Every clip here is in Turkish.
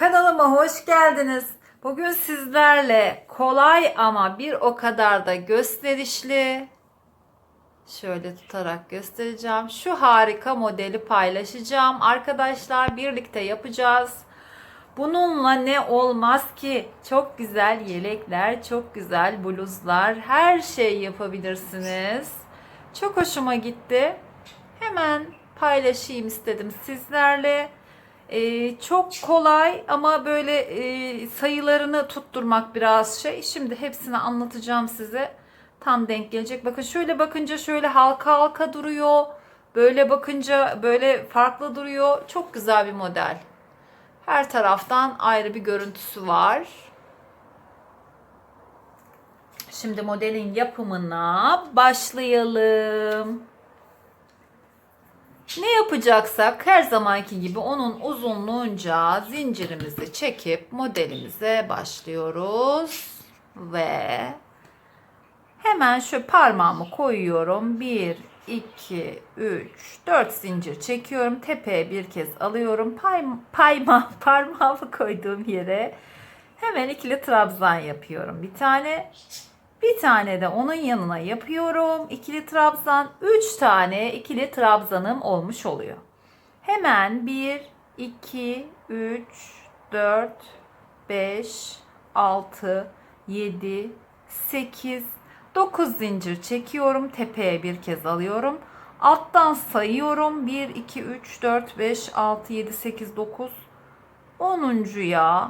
Kanalıma hoş geldiniz. Bugün sizlerle kolay ama bir o kadar da gösterişli şöyle tutarak göstereceğim. Şu harika modeli paylaşacağım. Arkadaşlar birlikte yapacağız. Bununla ne olmaz ki? Çok güzel yelekler, çok güzel bluzlar, her şey yapabilirsiniz. Çok hoşuma gitti. Hemen paylaşayım istedim sizlerle. Ee, çok kolay ama böyle e, sayılarını tutturmak biraz şey. Şimdi hepsini anlatacağım size. Tam denk gelecek. Bakın şöyle bakınca şöyle halka halka duruyor. Böyle bakınca böyle farklı duruyor. Çok güzel bir model. Her taraftan ayrı bir görüntüsü var. Şimdi modelin yapımına başlayalım. Ne yapacaksak her zamanki gibi onun uzunluğunca zincirimizi çekip modelimize başlıyoruz. Ve hemen şu parmağımı koyuyorum. 1, 2, 3, 4 zincir çekiyorum. Tepeye bir kez alıyorum. Pay, payma, parmağımı koyduğum yere hemen ikili trabzan yapıyorum. Bir tane bir tane de onun yanına yapıyorum. İkili trabzan. Üç tane ikili trabzanım olmuş oluyor. Hemen 1, 2, 3, 4, 5, 6, 7, 8, 9 zincir çekiyorum. Tepeye bir kez alıyorum. Alttan sayıyorum. 1, 2, 3, 4, 5, 6, 7, 8, 9. 10'uncuya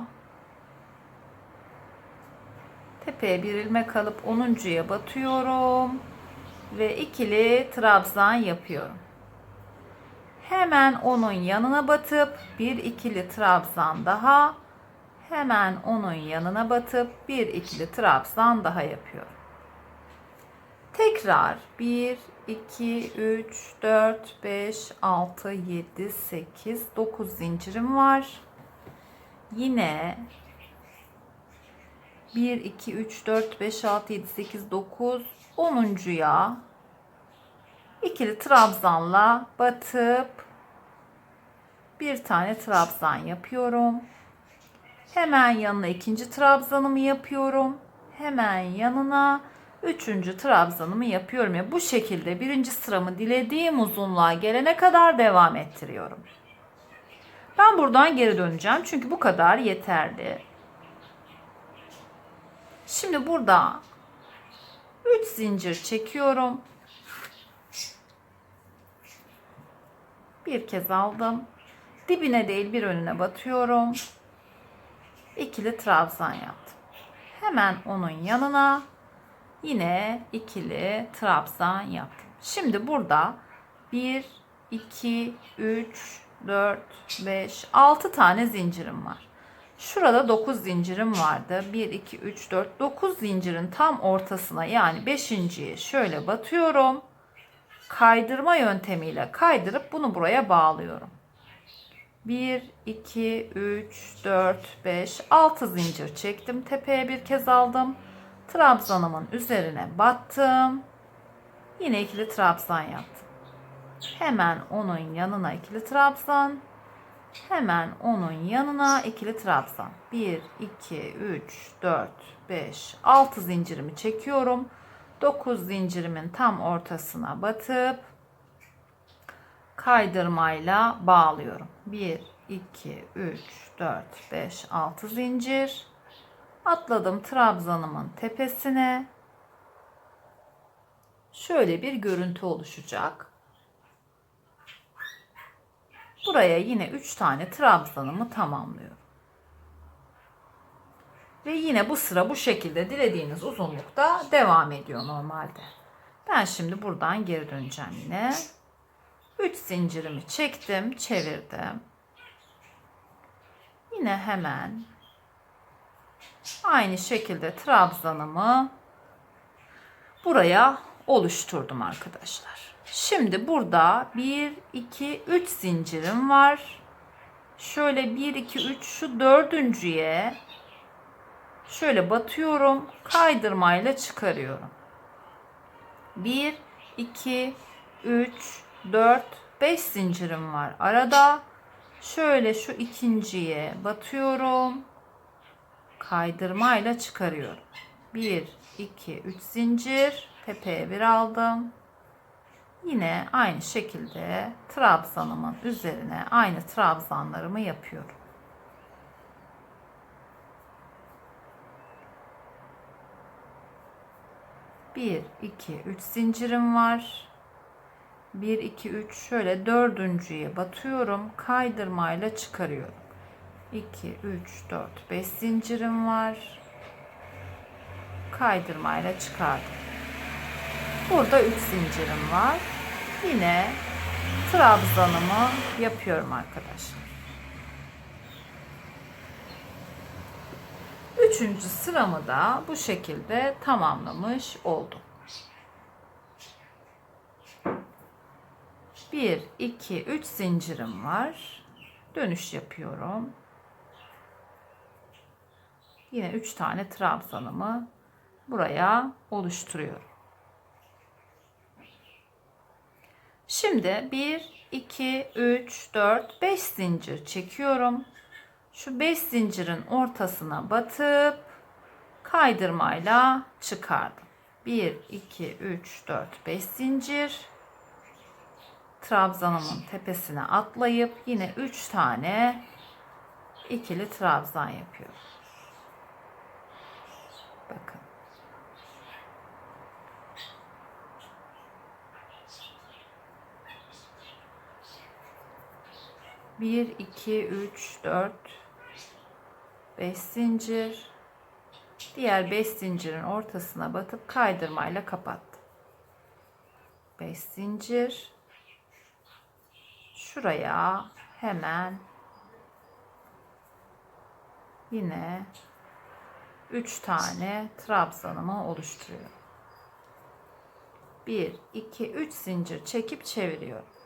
Tepeye bir ilmek alıp 10'uncuya batıyorum. Ve ikili trabzan yapıyorum. Hemen onun yanına batıp bir ikili trabzan daha. Hemen onun yanına batıp bir ikili trabzan daha yapıyorum. Tekrar 1, 2, 3, 4, 5, 6, 7, 8, 9 zincirim var. Yine 1, 2, 3, 4, 5, 6, 7, 8, 9, 10'uncuya ikili trabzanla batıp bir tane trabzan yapıyorum. Hemen yanına ikinci trabzanımı yapıyorum. Hemen yanına üçüncü trabzanımı yapıyorum. Ya bu şekilde birinci sıramı dilediğim uzunluğa gelene kadar devam ettiriyorum. Ben buradan geri döneceğim çünkü bu kadar yeterli. Şimdi burada 3 zincir çekiyorum. Bir kez aldım. Dibine değil bir önüne batıyorum. İkili trabzan yaptım. Hemen onun yanına yine ikili trabzan yaptım. Şimdi burada 1 2 3 4 5 6 tane zincirim var. Şurada 9 zincirim vardı. 1, 2, 3, 4, 9 zincirin tam ortasına yani 5.ye şöyle batıyorum. Kaydırma yöntemiyle kaydırıp bunu buraya bağlıyorum. 1, 2, 3, 4, 5, 6 zincir çektim. Tepeye bir kez aldım. Trabzanımın üzerine battım. Yine ikili trabzan yaptım. Hemen onun yanına ikili trabzan. Hemen onun yanına ikili trabzan. 1, 2, 3, 4, 5, 6 zincirimi çekiyorum. 9 zincirimin tam ortasına batıp kaydırmayla bağlıyorum. 1, 2, 3, 4, 5, 6 zincir. Atladım trabzanımın tepesine. Şöyle bir görüntü oluşacak. Buraya yine 3 tane trabzanımı tamamlıyorum. Ve yine bu sıra bu şekilde dilediğiniz uzunlukta devam ediyor normalde. Ben şimdi buradan geri döneceğim yine. 3 zincirimi çektim, çevirdim. Yine hemen aynı şekilde trabzanımı buraya oluşturdum arkadaşlar. Şimdi burada 1, 2, 3 zincirim var. Şöyle 1, 2, 3 şu dördüncüye şöyle batıyorum. Kaydırmayla çıkarıyorum. 1, 2, 3, 4, 5 zincirim var. Arada Şöyle şu ikinciye batıyorum. Kaydırmayla çıkarıyorum. 1, 2, 3 zincir. Tepeye bir aldım. Yine aynı şekilde trabzanımın üzerine aynı trabzanlarımı yapıyorum. Bir, iki, üç zincirim var. 1 2 3 şöyle dördüncüye batıyorum. Kaydırmayla çıkarıyorum. 2 3 4 5 zincirim var. Kaydırmayla çıkardım. Burada 3 zincirim var. Yine trabzanımı yapıyorum arkadaşlar. Üçüncü sıramı da bu şekilde tamamlamış oldum. 1, 2, 3 zincirim var. Dönüş yapıyorum. Yine 3 tane trabzanımı buraya oluşturuyorum. Şimdi 1, 2, 3, 4, 5 zincir çekiyorum. Şu 5 zincirin ortasına batıp kaydırmayla çıkardım. 1, 2, 3, 4, 5 zincir. Trabzanımın tepesine atlayıp yine 3 tane ikili trabzan yapıyorum. Bakın. Bir, iki, üç, dört, beş zincir. Diğer beş zincirin ortasına batıp kaydırmayla kapattım. Beş zincir. Şuraya hemen yine 3 tane trabzanımı oluşturuyorum. 1 2 3 zincir çekip çeviriyorum.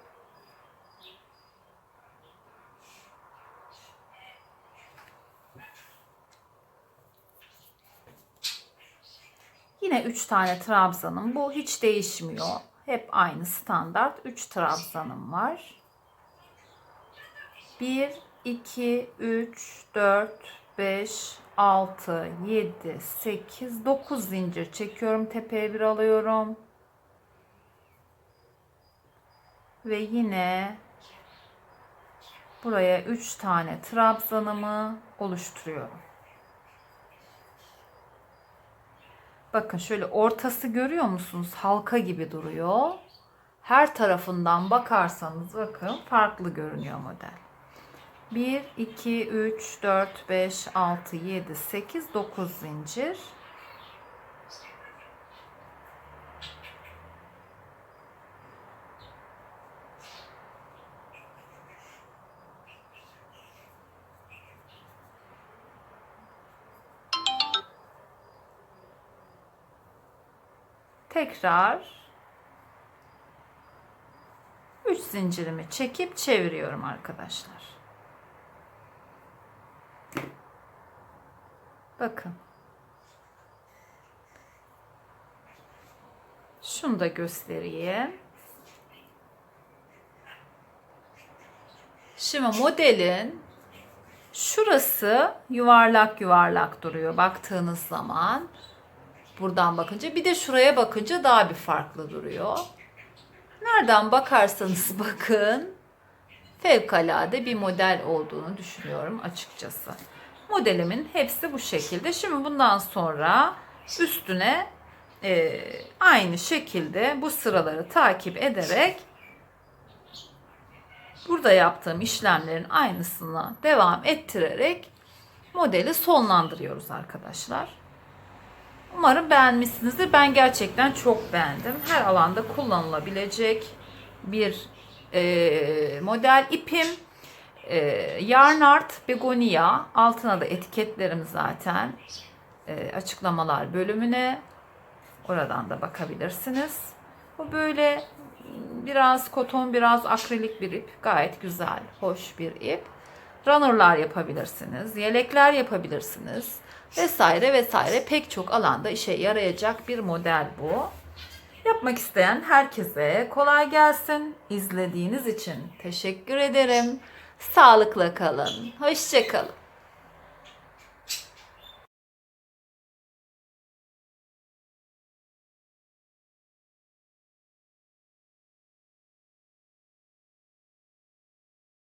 Yine 3 tane trabzanım. Bu hiç değişmiyor. Hep aynı standart 3 trabzanım var. 1 2 3 4 5 6 7 8 9 zincir çekiyorum. Tepeye bir alıyorum. Ve yine buraya 3 tane trabzanımı oluşturuyorum. Bakın şöyle ortası görüyor musunuz? Halka gibi duruyor. Her tarafından bakarsanız bakın farklı görünüyor model. 1, 2, 3, 4, 5, 6, 7, 8, 9 zincir. Tekrar 3 zincirimi çekip çeviriyorum arkadaşlar. Bakın. Şunu da göstereyim. Şimdi modelin şurası yuvarlak yuvarlak duruyor baktığınız zaman. Buradan bakınca bir de şuraya bakınca daha bir farklı duruyor. Nereden bakarsanız bakın fevkalade bir model olduğunu düşünüyorum açıkçası. Modelimin hepsi bu şekilde. Şimdi bundan sonra üstüne e, aynı şekilde bu sıraları takip ederek burada yaptığım işlemlerin aynısını devam ettirerek modeli sonlandırıyoruz arkadaşlar. Umarım beğenmişsinizdir. Ben gerçekten çok beğendim. Her alanda kullanılabilecek bir e, model ipim. E, Yarn Art Begonia. Altına da etiketlerim zaten. E, açıklamalar bölümüne. Oradan da bakabilirsiniz. Bu böyle biraz koton, biraz akrilik bir ip. Gayet güzel, hoş bir ip. Runner'lar yapabilirsiniz. Yelekler yapabilirsiniz. Vesaire vesaire pek çok alanda işe yarayacak bir model bu. Yapmak isteyen herkese kolay gelsin. İzlediğiniz için teşekkür ederim. Sağlıkla kalın. Hoşça kalın.